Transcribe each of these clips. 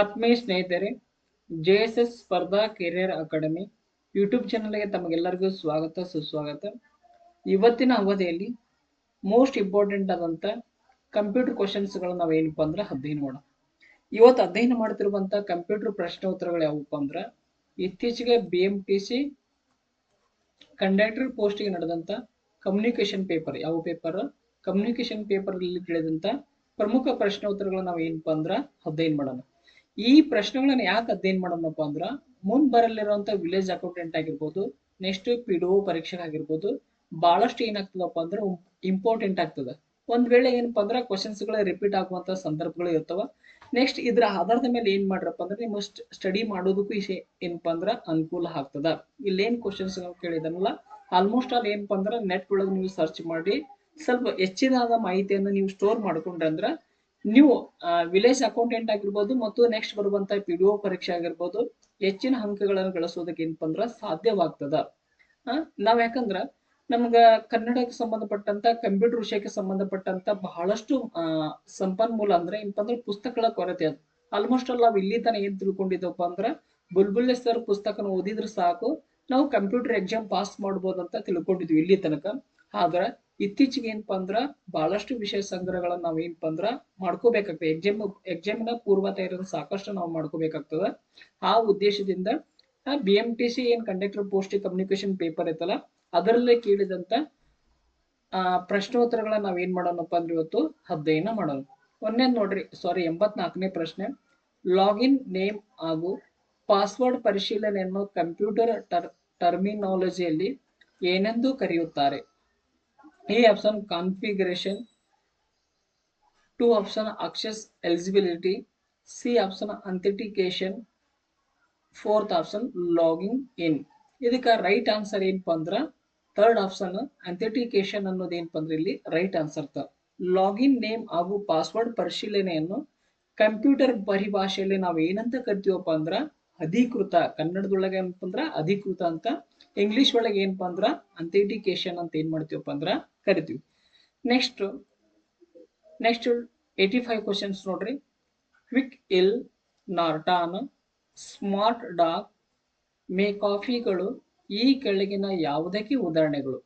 ಆತ್ಮೀಯ ಸ್ನೇಹಿತರೆ, J S S ಸ್ಪರ್ಧಾ ಕೆರಿಯರ್ ಅಕಾಡೆಮಿ ಯೂಟ್ಯೂಬ್ ಚಾನಲ್ಗೆ ತಮಗೆಲ್ಲರಿಗೂ ಸ್ವಾಗತ, ಸುಸ್ವಾಗತ. ಇವತ್ತಿನ ಅವಧಿಯಲ್ಲಿ ಮೋಸ್ಟ್ ಇಂಪಾರ್ಟೆಂಟ್ ಆದಂಥ ಕಂಪ್ಯೂಟರ್ ಕ್ವಶನ್ಸ್ಗಳು ನಾವು ಏನಪ್ಪ ಅಂದ್ರೆ ಅಧ್ಯಯನ ಮಾಡೋಣ. ಇವತ್ತು ಅಧ್ಯಯನ ಮಾಡ್ತಿರುವಂಥ ಕಂಪ್ಯೂಟರ್ ಪ್ರಶ್ನೋತ್ತರಗಳು ಯಾವುವಪ್ಪ ಅಂದ್ರೆ, ಇತ್ತೀಚೆಗೆ B M T C conductor ಪೋಸ್ಟ್ಗೆ ನಡೆದಂಥ ಕಮ್ಯುನಿಕೇಶನ್ ಪೇಪರ್ ಯಾವ ಪೇಪರ್ ಕಮ್ಯುನಿಕೇಶನ್ ಪೇಪರ್ ಅಲ್ಲಿ ಕೇಳಿದಂತ ಪ್ರಮುಖ ಪ್ರಶ್ನೋತ್ತರಗಳು ನಾವು ಏನಪ್ಪ ಅಂದ್ರೆ ಅಧ್ಯಯನ ಮಾಡೋಣ. ಈ ಪ್ರಶ್ನೆಗಳನ್ನ ಯಾಕೆ ಅಧ್ಯಯನ ಮಾಡೋಣಪ್ಪ ಅಂದ್ರ, ಮುಂದ್ ಬರಲಿರುವಂತ ವಿಲೇಜ್ ಅಕೌಂಟೆಂಟ್ ಆಗಿರ್ಬೋದು ನೆಕ್ಸ್ಟ್ ಪಿಡಿಒ ಪರೀಕ್ಷೆಗೆ ಆಗಿರ್ಬೋದು ಬಹಳಷ್ಟು ಏನಾಗ್ತದಪ್ಪ ಅಂದ್ರೆ ಇಂಪಾರ್ಟೆಂಟ್ ಆಗ್ತದ. ಒಂದ್ ವೇಳೆ ಏನಪ್ಪ ಅಂದ್ರೆ ಕ್ವಶನ್ಸ್ ರಿಪೀಟ್ ಆಗುವಂತ ಸಂದರ್ಭಗಳು ಇರ್ತವ. ನೆಕ್ಸ್ಟ್ ಇದ್ರ ಆಧಾರದ ಮೇಲೆ ಏನ್ ಮಾಡ್ರಪ್ಪ ಅಂದ್ರೆ ನಿಮ್ಮ ಸ್ಟಡಿ ಮಾಡೋದಕ್ಕೂ ಇಶೆ ಏನಪ್ಪ ಅಂದ್ರ ಅನುಕೂಲ ಆಗ್ತದ. ಇಲ್ಲೇನ್ ಕ್ವಶನ್ಸ್ ಕೇಳಿದನಲ್ಲ ಆಲ್ಮೋಸ್ಟ್ ಆಲ್ ಏನಪ್ಪ ಅಂದ್ರ ನೆಟ್ ಒಳಗೆ ನೀವು ಸರ್ಚ್ ಮಾಡಿ ಸ್ವಲ್ಪ ಹೆಚ್ಚಿನಾದ ಮಾಹಿತಿಯನ್ನು ನೀವು ಸ್ಟೋರ್ ಮಾಡ್ಕೊಂಡ್ರೆ ಅಂದ್ರ ನೀವು ವಿಲೇಜ್ ಅಕೌಂಟೆಂಟ್ ಆಗಿರ್ಬೋದು ಮತ್ತು ನೆಕ್ಸ್ಟ್ ಬರುವಂತ ಪಿ ಡಿ ಒ ಪರೀಕ್ಷೆ ಆಗಿರ್ಬೋದು, ಹೆಚ್ಚಿನ ಅಂಕಗಳನ್ನು ಗಳಿಸೋದಕ್ಕೆ ಏನಪ್ಪ ಅಂದ್ರ ಸಾಧ್ಯವಾಗ್ತದ. ನಾವ್ ಯಾಕಂದ್ರ ನಮ್ಗ ಕನ್ನಡಕ್ಕೆ ಸಂಬಂಧಪಟ್ಟಂತ ಕಂಪ್ಯೂಟರ್ ವಿಷಯಕ್ಕೆ ಸಂಬಂಧಪಟ್ಟಂತ ಬಹಳಷ್ಟು ಸಂಪನ್ಮೂಲ ಅಂದ್ರೆ ಏನಪ್ಪ ಅಂದ್ರೆ ಪುಸ್ತಕಗಳ ಕೊರತೆ ಅದು. ಆಲ್ಮೋಸ್ಟ್ ಅಲ್ಲಿ ನಾವು ಇಲ್ಲಿ ತನಕ ಏನ್ ತಿಳ್ಕೊಂಡಿದ್ದಪ್ಪ ಅಂದ್ರ ಬುಲ್ಬುಲ್ಲೆ ಸರ್ ಪುಸ್ತಕನ ಓದಿದ್ರೆ ಸಾಕು, ನಾವು ಕಂಪ್ಯೂಟರ್ ಎಕ್ಸಾಮ್ ಪಾಸ್ ಮಾಡ್ಬೋದಂತ ತಿಳ್ಕೊಂಡಿದ್ವಿ ಇಲ್ಲಿ ತನಕ. ಆದ್ರ ಇತ್ತೀಚೆಗೆ ಏನಪ್ಪಾ ಅಂದ್ರ ಬಹಳಷ್ಟು ವಿಷಯ ಸಂಗ್ರಹಗಳನ್ನ ನಾವ್ ಏನಪ್ಪಾ ಅಂದ್ರ ಮಾಡ್ಕೋಬೇಕಾಗ್ತದೆ. ಎಕ್ಸಾಮ್ ಎಕ್ಸಾಮಿನ ಪೂರ್ವ ತಯಾರಿ ಸಾಕಷ್ಟು ನಾವು ಮಾಡ್ಕೋಬೇಕಾಗ್ತದ. ಆ ಉದ್ದೇಶದಿಂದ ಬಿ ಎಂ ಟಿ ಸಿ ಏನ್ ಕಂಡಕ್ಟರ್ ಪೋಸ್ಟ್ ಕಮ್ಯುನಿಕೇಶನ್ ಪೇಪರ್ ಐತಲ್ಲ, ಅದರಲ್ಲೇ ಕೇಳಿದಂತ, ಆ ಪ್ರಶ್ನೋತ್ತರಗಳನ್ನ ನಾವ್ ಏನ್ ಮಾಡೋಣಪ್ಪ ಅಂದ್ರೆ ಇವತ್ತು ಅಧ್ಯಯನ ಮಾಡೋಣ. ಒಂದೇ ನೋಡ್ರಿ ಸಾರಿ ಎಂಬತ್ನಾಲ್ಕನೇ ಪ್ರಶ್ನೆ. ಲಾಗಿನ್ ನೇಮ್ ಹಾಗೂ ಪಾಸ್ವರ್ಡ್ ಪರಿಶೀಲನೆಯನ್ನು ಕಂಪ್ಯೂಟರ್ ಟರ್ ಟರ್ಮಿನಾಲಜಿಯಲ್ಲಿ ಏನೆಂದು ಕರೆಯುತ್ತಾರೆ? A option configuration two option access eligibility C option authentication, fourth option logging in ಇದಕ್ಕೆ ರೈಟ್ ಆನ್ಸರ್ ಏನಪ್ಪ ಅಂದ್ರೆ ಥರ್ಡ್ ಆಪ್ಷನ್ ಅಥೆಂಟಿಕೇಶನ್ ಅನ್ನೋದು ಏನಪ್ಪ ಅಂದ್ರೆ ಇಲ್ಲಿ? ರೈಟ್ ಆನ್ಸರ್ ಲಾಗಿನ್ ನೇಮ್ ಹಾಗೂ ಪಾಸ್ವರ್ಡ್ ಪರಿಶೀಲನೆಯನ್ನು ಕಂಪ್ಯೂಟರ್ ಪರಿಭಾಷೆಯಲ್ಲಿ ನಾವು ಏನಂತ ಕರಿತೀವಪ್ಪ ಅಂದ್ರೆ? ಅಧಿಕೃತ ಕನ್ನಡದೊಳಗೆ ಏನಪ್ಪ ಅಂದ್ರ ಅಧಿಕೃತ ಅಂತ ಇಂಗ್ಲಿಷ್ ಒಳಗೆ ಏನಪ್ಪಾ ಅಂದ್ರ ಅಥೆಂಟಿಕೇಶನ್ ಅಂತ ಏನ್ ಮಾಡ್ತೀವಪ್ಪ ಅಂದ್ರ ಕರಿತೀವಿ. Next next eighty five questions ನೋಡ್ರಿ Quick Heal Norton Smart Dog May ಕಾಫಿಗಳು ಈ ಕೆಳಗಿನ ಯಾವುದಕ್ಕೆ ಉದಾಹರಣೆಗಳು?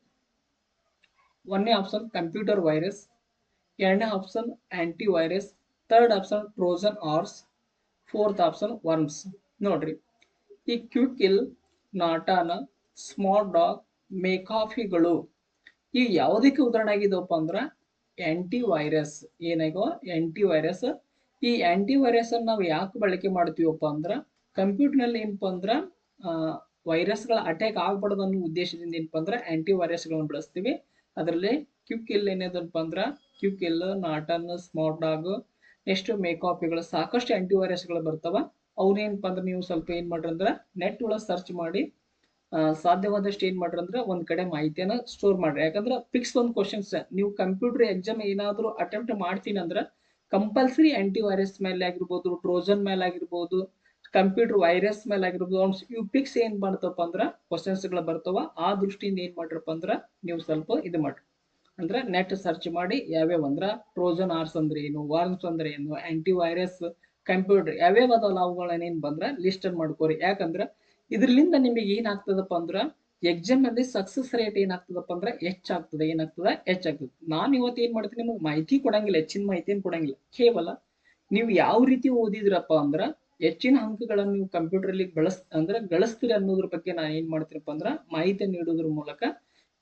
ಒಂದನೇ ಆಪ್ಷನ್ ಕಂಪ್ಯೂಟರ್ ವೈರಸ್ ಎರಡನೇ option anti virus third option Trojan horse fourth option worms ನೋಡ್ರಿ. ಈ ಕ್ವಿಕ್ ಇಲ್ ನಾಟಾನ ಸ್ಮಾರ್ಟ್ ಡಾಗ್ ಮೇಕಾಫಿಗಳು ಈ ಯಾವುದಕ್ಕೆ ಉದಾಹರಣೆ ಆಗಿದವಪ್ಪ ಅಂದ್ರ ಆಂಟಿ ವೈರಸ್ ಏನಾಗೋ ಆಂಟಿ ವೈರಸ್ ಈ ಆಂಟಿ ವೈರಸ್ ನಾವು ಯಾಕೆ ಬಳಕೆ ಮಾಡ್ತೀವಪ್ಪ ಅಂದ್ರ ಕಂಪ್ಯೂಟರ್ನಲ್ಲಿ ಏನಪ್ಪ ಅಂದ್ರ ವೈರಸ್ಗಳ ಅಟ್ಯಾಕ್ ಆಗ್ಬಾರ್ದು ಅನ್ನೋ ಉದ್ದೇಶದಿಂದ ಏನಪ್ಪ ಅಂದ್ರ ಆಂಟಿ ವೈರಸ್ಗಳನ್ನು ಬಳಸ್ತೀವಿ. ಅದರಲ್ಲಿ ಕ್ವಿಕ್ ಕಿಲ್ ಏನೇದಪ್ಪ ಅಂದ್ರ Quick Heal Norton Smart Dog next ಮೇಕಾಪಿಗಳು ಸಾಕಷ್ಟು ಆಂಟಿ ವೈರಸ್ಗಳು ಬರ್ತಾವ. ಅವನೇನಪ್ಪ ಅಂದ್ರೆ ನೀವು ಸ್ವಲ್ಪ ಏನ್ ಮಾಡ್ರಿ ಅಂದ್ರ ನೆಟ್ ಒಳಗೆ ಸರ್ಚ್ ಮಾಡಿ ಸಾಧ್ಯವಾದಷ್ಟು ಏನ್ ಮಾಡ್ರಿ ಅಂದ್ರೆ ಒಂದ್ ಕಡೆ ಮಾಹಿತಿಯನ್ನ ಸ್ಟೋರ್ ಮಾಡ್ರಿ. ಯಾಕಂದ್ರೆ ಫಿಕ್ಸ್ ಒಂದ್ ಕ್ವಶನ್ಸ್ ನೀವು ಕಂಪ್ಯೂಟರ್ ಎಕ್ಸಾಮ್ ಏನಾದ್ರು ಅಟೆಂಪ್ಟ್ ಮಾಡ್ತೀನಿ ಅಂದ್ರೆ ಕಂಪಲ್ಸರಿ ಆಂಟಿ ವೈರಸ್ ಮೇಲೆ ಆಗಿರ್ಬೋದು ಟ್ರೋಜನ್ ಮೇಲೆ ಆಗಿರ್ಬೋದು ಕಂಪ್ಯೂಟರ್ ವೈರಸ್ ಮೇಲೆ ಆಗಿರ್ಬೋದು ಇವು ಪಿಕ್ಸ್ ಏನ್ ಮಾಡ್ತಪ್ಪ ಅಂದ್ರ ಕ್ವಶನ್ಸ್ಗಳು ಬರ್ತಾವ. ಆ ದೃಷ್ಟಿಯಿಂದ ಏನ್ ಮಾಡ್ರಪ್ಪ ಅಂದ್ರ ನೀವು ಸ್ವಲ್ಪ ಇದು ಮಾಡ್ರಿ. ಅಂದ್ರೆ ನೆಟ್ ಸರ್ಚ್ ಮಾಡಿ ಯಾವ್ಯಾವ ಅಂದ್ರ ಟ್ರೋಜನ್ ಆರ್ಸ್ ಅಂದ್ರೆ ಏನು ವಾರ್ಮ್ಸ್ ಅಂದ್ರೆ ಏನು ಆಂಟಿ ವೈರಸ್ ಕಂಪ್ಯೂಟರ್ ಯಾವ್ಯಾವ ಅದಾವ ಅವುಗಳನ್ನ ಏನ್ ಬಂದ್ರ ಲಿಸ್ಟ್ ಮಾಡ್ಕೋರಿ. ಯಾಕಂದ್ರ ಇದ್ರಲಿಂದ ನಿಮಗೆ ಏನಾಗ್ತದಪ್ಪ ಅಂದ್ರ ಎಕ್ಸಾಮ್ ಅಲ್ಲಿ ಸಕ್ಸಸ್ ರೇಟ್ ಏನಾಗ್ತದಪ್ಪ ಅಂದ್ರೆ ಹೆಚ್ಚಾಗ್ತದೆ, ಏನಾಗ್ತದೆ? ಹೆಚ್ಚಾಗ್ತದೆ. ನಾನು ಇವತ್ತು ಏನ್ ಮಾಡ್ತೀನಿ ನಿಮಗೆ ಮಾಹಿತಿ ಕೊಡಂಗಿಲ್ಲ, ಹೆಚ್ಚಿನ ಮಾಹಿತಿ ಕೊಡಂಗಿಲ್ಲ. ಕೇವಲ ನೀವು ಯಾವ ರೀತಿ ಓದಿದ್ರಪ್ಪ ಅಂದ್ರ ಹೆಚ್ಚಿನ ಅಂಕಗಳನ್ನು ನೀವು ಕಂಪ್ಯೂಟರ್ ಅಲ್ಲಿ ಬಳಸ್, ಅಂದ್ರೆ ಗಳಿಸ್ತೀರಿ ಅನ್ನೋದ್ರ ಬಗ್ಗೆ ನಾನು ಏನ್ ಮಾಡ್ತೀನಪ್ಪ ಅಂದ್ರ ಮಾಹಿತಿ ನೀಡೋದ್ರ ಮೂಲಕ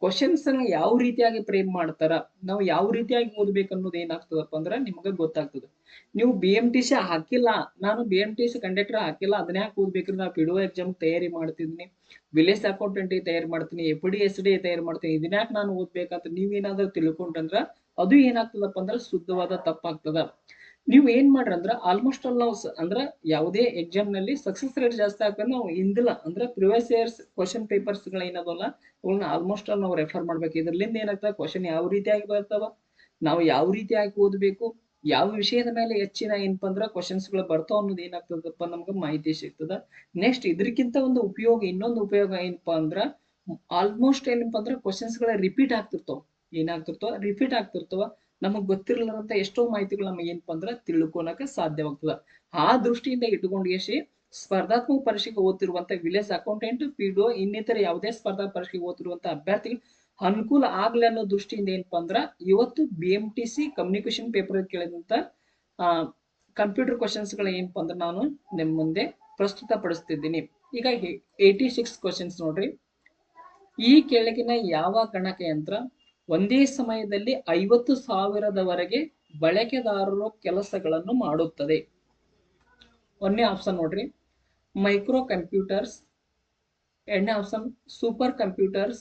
ಕ್ವಶನ್ಸ್ ಅನ್ನ ಯಾವ ರೀತಿಯಾಗಿ ಫ್ರೇಮ್ ಮಾಡ್ತಾರ, ನಾವು ಯಾವ ರೀತಿಯಾಗಿ ಓದ್ಬೇಕು ಅನ್ನೋದು ಏನಾಗ್ತದಪ್ಪ ಅಂದ್ರೆ ನಿಮ್ಗೆ ಗೊತ್ತಾಗ್ತದೆ. ನೀವು ಬಿ ಎಂ ಟಿ ಸಿ ಹಾಕಿಲ್ಲ, ನಾನು B M T C conductor ಹಾಕಿಲ್ಲ, ಅದನ್ನ ಯಾಕೆ ಓದ್ಬೇಕ್ರಿ? ನಾ ಪಿಡೋ ಎಕ್ಸಾಮ್ ತಯಾರಿ ಮಾಡ್ತಿದ್ದೀನಿ ವಿಲೇಜ್ ಅಕೌಂಟೆಂಟ್ ತಯಾರಿ ಮಾಡ್ತೀನಿ ಎಫ್ ಡಿ ಎಸ್ ಡಿ ತಯಾರಿ ಮಾಡ್ತೀನಿ, ಇದನ್ನ ಯಾಕೆ ನಾನು ಓದ್ಬೇಕಂತ ನೀವೇನಾದ್ರೂ ತಿಳ್ಕೊಂಡ್ರಂದ್ರ ಅದು ಏನಾಗ್ತದಪ್ಪ ಅಂದ್ರೆ ಶುದ್ಧವಾದ ತಪ್ಪಾಗ್ತದ. ನೀವು ಏನ್ ಮಾಡ್ರಿ ಅಂದ್ರ ಆಲ್ಮೋಸ್ಟ್ ಆಲ್ ನಾವು ಅಂದ್ರ ಯಾವುದೇ ಎಕ್ಸಾಮ್ನಲ್ಲಿ ಸಕ್ಸಸ್ ರೇಟ್ ಜಾಸ್ತಿ ಆಗ್ತದೆ ನಾವು ಹಿಂದಿಲ್ಲ. ಅಂದ್ರೆ ಪ್ರಿವಿಯಸ್ ಇಯರ್ಸ್ ಕ್ವಶನ್ ಪೇಪರ್ಸ್ ಏನದಲ್ಲ ಅವುಗಳನ್ನ ಆಲ್ಮೋಸ್ಟ್ ಆಲ್ ನಾವು ರೆಫರ್ ಮಾಡ್ಬೇಕು. ಇದ್ರಲಿಂದ ಏನಾಗ್ತದೆ? ಕ್ವಶನ್ ಯಾವ ರೀತಿಯಾಗಿ ಬರ್ತಾವ? ನಾವು ಯಾವ ರೀತಿಯಾಗಿ ಓದ್ಬೇಕು? ಯಾವ ವಿಷಯದ ಮೇಲೆ ಹೆಚ್ಚಿನ ಏನಪ್ಪ ಅಂದ್ರೆ ಕ್ವಶನ್ಸ್ಗಳು ಬರ್ತಾವ ಅನ್ನೋದು ಏನಾಗ್ತದಪ್ಪ ನಮ್ಗೆ ಮಾಹಿತಿ ಸಿಗ್ತದ. ನೆಕ್ಸ್ಟ್ ಇದಕ್ಕಿಂತ ಒಂದು ಉಪಯೋಗ, ಇನ್ನೊಂದು ಉಪಯೋಗ ಏನಪ್ಪಾ ಅಂದ್ರ ಆಲ್ಮೋಸ್ಟ್ ಏನಪ್ಪಾ ಅಂದ್ರೆ ಕ್ವಶನ್ಸ್ಗಳ ರಿಪೀಟ್ ಆಗ್ತಿರ್ತಾವ. ಏನಾಗ್ತಿರ್ತಾವ? ರಿಪೀಟ್ ಆಗ್ತಿರ್ತಾವ. ನಮಗ್ ಗೊತ್ತಿರ್ಲಾರಂತ ಎಷ್ಟೋ ಮಾಹಿತಿಗಳು ನಮಗೆ ಏನಪ್ಪ ಅಂದ್ರ ತಿಳ್ಕೊಳಕ ಸಾಧ್ಯವಾಗ್ತದ. ಆ ದೃಷ್ಟಿಯಿಂದ ಇಟ್ಕೊಂಡ್ ಯಶಿ ಸ್ಪರ್ಧಾತ್ಮಕ ಪರೀಕ್ಷೆಗೆ ಓದ್ತಿರುವಂತ ವಿಲೇಜ್ ಅಕೌಂಟೆಂಟ್ ಪಿಡಿಒ ಇನ್ನಿತರ ಯಾವುದೇ ಸ್ಪರ್ಧಾ ಪರೀಕ್ಷೆಗೆ ಓದ್ತಿರುವಂತ ಅಭ್ಯರ್ಥಿಗಳು ಅನುಕೂಲ ಆಗ್ಲಿ ಅನ್ನೋ ದೃಷ್ಟಿಯಿಂದ ಏನಪ್ಪಾ ಅಂದ್ರ ಇವತ್ತು B M T C communication paper ಕೇಳಿದಂತ, ಆ ಕಂಪ್ಯೂಟರ್ ಕ್ವಶನ್ಸ್ಗಳು ಏನಪ್ಪಾ ಅಂದ್ರೆ ನಾನು ನಿಮ್ ಮುಂದೆ ಪ್ರಸ್ತುತ ಪಡಿಸ್ತಿದ್ದೀನಿ ಈಗ ಏಯ್ಟಿ ಸಿಕ್ಸ್ ಕ್ವಶನ್ಸ್ ನೋಡ್ರಿ. ಈ ಕೆಳಗಿನ ಯಾವ ಗಣಕಯಂತ್ರ ಒಂದೇ ಸಮಯದಲ್ಲಿ ಐವತ್ತು ಸಾವಿರದವರೆಗೆ ಬಳಕೆದಾರರು ಕೆಲಸಗಳನ್ನು ಮಾಡುತ್ತದೆ. ಒಂದನೇ ಆಪ್ಷನ್ ನೋಡ್ರಿ. ಮೈಕ್ರೋ ಕಂಪ್ಯೂಟರ್ಸ್ ಎರಡನೇ option super computers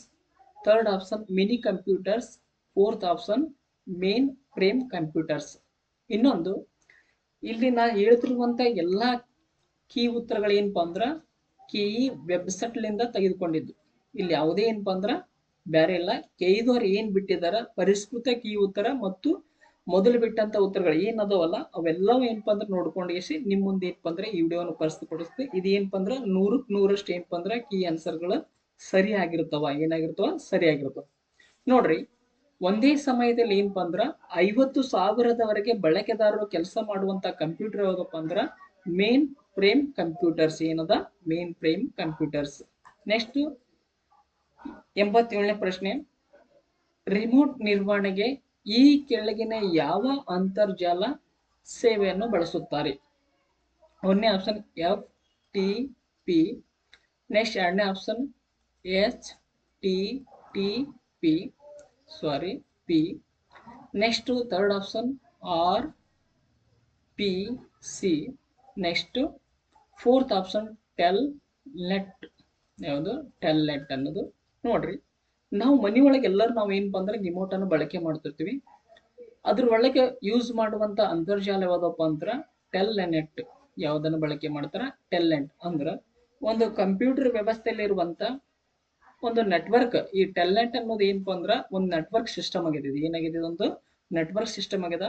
third option mini computers fourth option main frame computers ಇನ್ನೊಂದು, ಇಲ್ಲಿ ನಾ ಹೇಳ್ತಿರುವಂತ ಎಲ್ಲ ಕೀ ಉತ್ತರಗಳು ಏನಪ್ಪಾ ಅಂದ್ರ ಕೀ ವೆಬ್ಸೈಟ್ ಲಿಂದ ತೆಗೆದುಕೊಂಡಿದ್ದು. ಇಲ್ಲಿ ಯಾವುದೇ ಏನಪ್ಪ ಅಂದ್ರ ಬೇರೆ ಇಲ್ಲ. ಕೆಇದವ್ರು ಏನ್ ಬಿಟ್ಟಿದಾರ? ಪರಿಷ್ಕೃತ ಕೀ ಉತ್ತರ ಮತ್ತು ಮೊದಲು ಬಿಟ್ಟಂತ ಉತ್ತರಗಳು ಏನ್ ಅದಾವಲ್ಲ ಅವೆಲ್ಲವೂ ಏನಪ್ಪ ಅಂದ್ರೆ ನೋಡ್ಕೊಂಡು ಎಸಿ ನಿಮ್ ಮುಂದೆ ಏನಪ್ಪ ಅಂದ್ರೆ ಈ ವಿಡಿಯೋನ ಪ್ರಸ್ತುತಪಡಿಸ್ತೀವಿ ಇದು ಏನಪ್ಪ ಅಂದ್ರ ನೂರಕ್ ನೂರಷ್ಟು ಏನಪ್ಪಾ ಅಂದ್ರ ಕೀ ಆನ್ಸರ್ಗಳು ಸರಿ ಆಗಿರ್ತಾವ ಏನಾಗಿರ್ತಾವ? ಸರಿ ಆಗಿರ್ತಾವ ನೋಡ್ರಿ, ಒಂದೇ ಸಮಯದಲ್ಲಿ ಏನಪ್ಪ ಅಂದ್ರ ಐವತ್ತು ಸಾವಿರದವರೆಗೆ ಬಳಕೆದಾರರು ಕೆಲಸ ಮಾಡುವಂತ ಕಂಪ್ಯೂಟರ್ ಯಾವ್ದಪ್ಪ ಅಂದ್ರ ಮೇನ್ ಫ್ರೇಮ್ ಕಂಪ್ಯೂಟರ್ಸ್. ಏನದ? Main frame computers. ನೆಕ್ಸ್ಟ್ ಎಂಬತ್ತೇಳನೇ ಪ್ರಶ್ನೆ. ರಿಮೋಟ್ ನಿರ್ವಹಣೆಗೆ ಈ ಕೆಳಗಿನ ಯಾವ ಅಂತರ್ಜಾಲ ಸೇವೆಯನ್ನು ಬಳಸುತ್ತಾರೆ? ಒಂದನೇ option F T P next ಎರಡನೇ option H T T P sorry P next third option R P C next fourth option Telnet ಯಾವುದು? ಟೆಲ್ ನೆಟ್ ಅನ್ನೋದು. ನೋಡ್ರಿ, ನಾವು ಮನಿ ಒಳಗೆ ಎಲ್ಲರೂ ನಾವು ಏನಪ್ಪಾ ಅಂದ್ರೆ ರಿಮೋಟ್ ಅನ್ನು ಬಳಕೆ ಮಾಡ್ತಿರ್ತೀವಿ. ಅದ್ರ ಒಳಗೆ ಯೂಸ್ ಮಾಡುವಂತ ಅಂತರ್ಜಾಲ ಯಾವ್ದಪ್ಪ ಅಂದ್ರೆ ಟೆಲ್ ಯಾವುದನ್ನು ಬಳಕೆ ಮಾಡ್ತಾರ? ಟೆಲ್ ಅಂದ್ರೆ ಒಂದು ಕಂಪ್ಯೂಟರ್ ವ್ಯವಸ್ಥೆಯಲ್ಲಿ ಇರುವಂತ ಒಂದು ನೆಟ್ವರ್ಕ್ ಈ ಟೆಲ್ನೆಟ್ ಅನ್ನೋದು ಏನಪ್ಪ ಅಂದ್ರ ಒಂದು ನೆಟ್ವರ್ಕ್ ಸಿಸ್ಟಮ್ ಆಗಿದೆ. ಏನಾಗಿದೆ? ಒಂದು ನೆಟ್ವರ್ಕ್ ಸಿಸ್ಟಮ್ ಆಗಿದೆ.